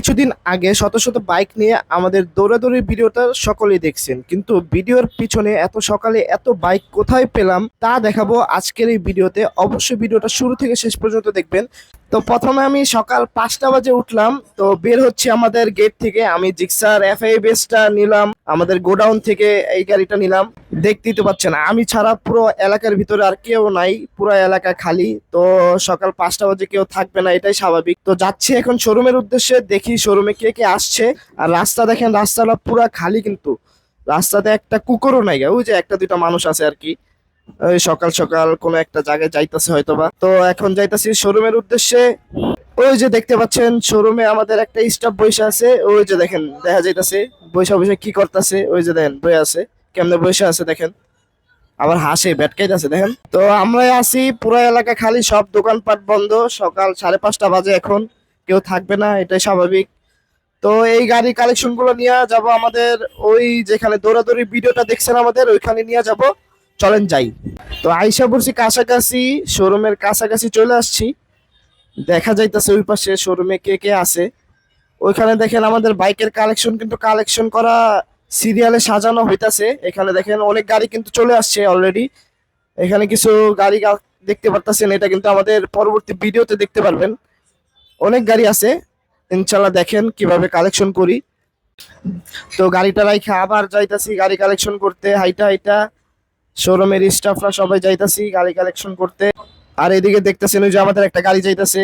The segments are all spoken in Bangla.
কিছুদিন আগে শত শত বাইক নিয়ে আমাদের দৌড়াদৌড়ির ভিডিওটা সকলেই দেখছেন। কিন্তু ভিডিওর পিছনে এত সকালে এত বাইক কোথায় পেলাম তা দেখাবো আজকের এই ভিডিওতে। অবশ্যই ভিডিওটা শুরু থেকে শেষ পর্যন্ত দেখবেন। তো প্রথমে আমি সকাল পাঁচটা বাজে উঠলাম, তো বের হচ্ছে আমাদের গেট থেকে। আমি জিক্সার এফআই বেসটা নিলাম, আমাদের গোডাউন থেকে এই গাড়িটা নিলাম। দেখতেই তো পাচ্ছেন, আমি ছাড়া পুরো এলাকার ভিতরে আর কেউ নাই, পুরো এলাকা খালি। তো সকাল পাঁচটা বাজে কেউ থাকবে না, এটাই স্বাভাবিক। তো যাচ্ছি এখন শোরুমের উদ্দেশ্যে, দেখি শোরুমে কে কে আসছে। আর রাস্তা দেখেন, রাস্তাটা পুরো খালি কিন্তু। রাস্তাতে একটা কুকুরও নাই ওই যে একটা দুইটা মানুষ আছে আর কি। সকাল সকাল কোনো একটা জায়গায় যাইতাছে হয়তোবা। তো এখন যাইতাছি শোরুমের উদ্দেশ্যে। ওই যে দেখতে পাচ্ছেন, শোরুমে আমাদের একটা স্টাফ বসে আছে। ওই যে দেখেন, দেখা যাইতাছে বসে বসে কি করতেছে, ওই যে দেখেন বসে আছে। কেমনে বসে আছে দেখেন। আবার হাসে ব্যাটকাইতেছে দেখেন। তো আমরা আছি, পুরো এলাকা খালি, সব দোকানপাট বন্ধ। সকাল সাড়ে পাঁচটা বাজে এখন। কেউ থাকবে না, এটাই স্বাভাবিক। তো এই গাড়ি কালেকশনগুলো নিয়ে যাব আমাদের। ওই যেখানে দৌড়াদৌড়ি ভিডিওটা দেখছেন আমাদের, ওইখানে নিয়ে যাব। চলেন যাই। তো আইসা পড়ছি কাছাকাছি, শোরুমের কাছাকাছি চলে আসছি। দেখা যাইতেছে ওই পাশে শোরুমে কে কে আছে। ওইখানে দেখেন আমাদের বাইকের কালেকশন, কিন্তু কালেকশন করা সিরিয়ালে সাজানো হইতাছে। এখানে দেখেন অনেক গাড়ি কিন্তু চলে আসছে অলরেডি এখানে কিছু গাড়ি দেখতে পারতেছেন, এটা কিন্তু আমাদের পরবর্তী ভিডিওতে দেখতে পারবেন। অনেক গাড়ি আছে। ইনশাল্লাহ দেখেন কীভাবে কালেকশন করি। তো গাড়িটা রাইখা আবার যাইতাছি, গাড়ি কালেকশন করতে, হাইটা হাইটা। শোরুমের স্টাফরা সবাই যাইতাছি, গাড়ি কালেকশন করতে। আর এদিকে দেখতেছেন ওই যে আমাদের একটা গাড়ি যাইতাছে।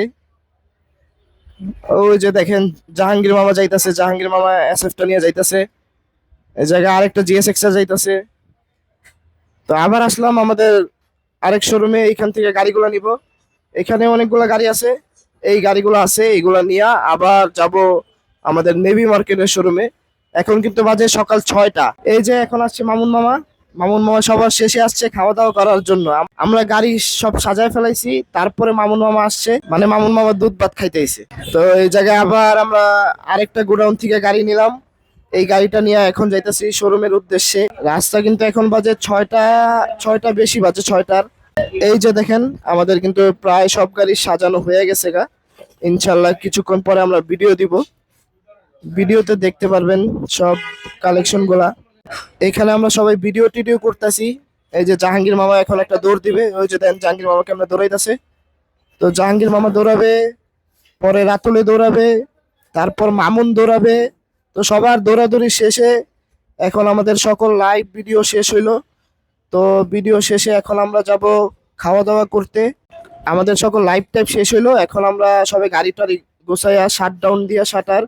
ওই যে দেখেন, জাহাঙ্গীর মামা যাইতাছে, জাহাঙ্গীর মামা এসএফটা নিয়ে যাইতাছে। এই জায়গায় আরেকটা জিএস এক্সা যাইতাছে। তো আবার আসলাম আমাদের আরেক শোরুমে এইখান থেকে গাড়িগুলো নিব। এখানে অনেকগুলো গাড়ি আছে। এই গাড়িগুলো আছে, এইগুলা নিয়ে আবার যাব আমাদের নেভি মার্কেটের শোরুমে এখন কিন্তু বাজে সকাল ছয়টা। এই যে এখন আসছে মামুন মামা। মামুন মামা সবার শেষে আসছে খাওয়া দাওয়া করার জন্য। আমরা গাড়ি সব সাজায় ফেলাইছি, তারপরে মামুন মামা আসছে মানে মামুন মামা দুধ ভাত খাইতেছে। তো এই জায়গায় আবার আমরা আরেকটা গোডাউন থেকে গাড়ি নিলাম। এই গাড়িটা নিয়ে এখন যাইতেছি শোরুমের উদ্দেশ্যে। রাস্তা কিন্তু এখন বাজে ছয়টা ছয়টা বেশি বাজে ছয়টার। এই যে দেখেন, আমাদের কিন্তু প্রায় সব গাড়ি সাজানো হয়ে গেছে গা। ইনশাল্লাহ কিছুক্ষণ পরে আমরা ভিডিও দিব। ভিডিওতে দেখতে পারবেন সব কালেকশনগুলা। এখানে আমরা সবাই ভিডিও টিডিও করতেছি। এই যে জাহাঙ্গীর মামা এখন একটা দৌড় দিবে। ওই যে দেন, জাহাঙ্গীর মামাকে আমরা দৌড়াইতেছে। তো জাহাঙ্গীর মামা দৌড়াবে, পরে রাতুলে দৌড়াবে, তারপর মামুন দৌড়াবে। তো সবার দৌড়াদৌড়ি শেষে এখন আমাদের সকল লাইভ ভিডিও শেষ হইল। তো ভিডিও শেষে এখন আমরা যাব খাওয়া দাওয়া করতে। আমাদের সকল লাইভ টাইপ শেষ হইল। এখন আমরা সবাই গাড়ি টাড়ি গোছাইয়া শাট ডাউন দিয়া শাটার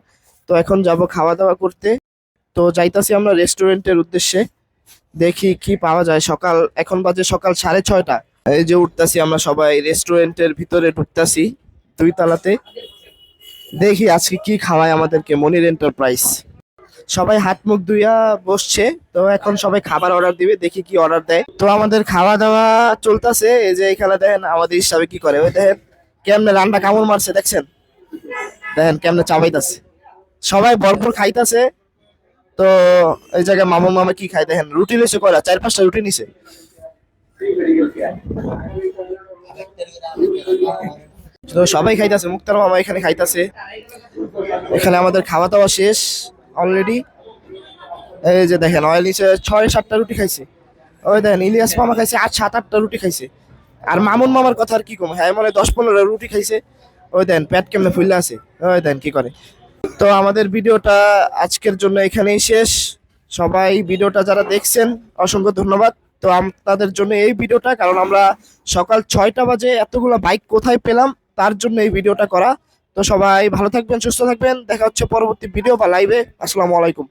তো এখন যাব খাওয়া দাওয়া করতে। তো যাইতাছি আমরা রেস্টুরেন্টের উদ্দেশ্যে। দেখি কি পাওয়া যায়। সকাল, এখন বাজে সকাল সাড়ে ছয়টা। এই যে উঠতাছি আমরা সবাই রেস্টুরেন্টের ভিতরে ঢুকতাছি দুই তালাতে। দেখি আজকে কি খাওয়ায় আমাদেরকে মনির এন্টারপ্রাইজ সবাই হাত মুখ ধুইয়া বসছে, তো এখন সবাই খাবার অর্ডার দিবে, দেখি কি অর্ডার দেয়। তো আমাদের খাওয়া দাওয়া চলতেছে। এই যে এখানে দেখেন, আমাদের হিসাবে কি করে? ওই দেখেন, কেমনে রান্না কামড় মারছে, দেখছেন? দেখেন কেমনে চাবাইতাছে। সবাই ভরপুর খাইতাছে। তো এই জায়গায় মামা মামা কি খাই দেখেন? রুটি নিছে কয়টা চার পাঁচটা রুটি নিছে। তো সবাই খাইতেছে, মুক্তার মামা এখানে খাইতেছে। এখানে আমাদের খাওয়া দাওয়া শেষ অলরেডি এই যে দেখেন, অয়েল নিচে ছয় সাতটা রুটি খাইছে। ওই দেখেন, ইলিয়াস মামা খাইছে আট, সাত, আটটা রুটি খাইছে। আর মামুন মামার কথা আর কি কম? হ্যাঁ মনে দশ পনেরো রুটি খাইছে। ওই দেন পেট কেমনে ফুললে আছে? ওই দেন কি করে? তো আমাদের ভিডিওটা আজকের জন্য এখানেই শেষ। সবাই ভিডিওটা যারা দেখছেন, অসংখ্য ধন্যবাদ। তো তাদের জন্য এই ভিডিওটা, কারণ আমরা সকাল ছয়টা বাজে এতগুলো বাইক কোথায় পেলাম, তার জন্য এই ভিডিওটা করা। তো সবাই ভালো থাকবেন, সুস্থ থাকবেন। দেখা হচ্ছে পরবর্তী ভিডিও বা লাইভে আসসালামু আলাইকুম।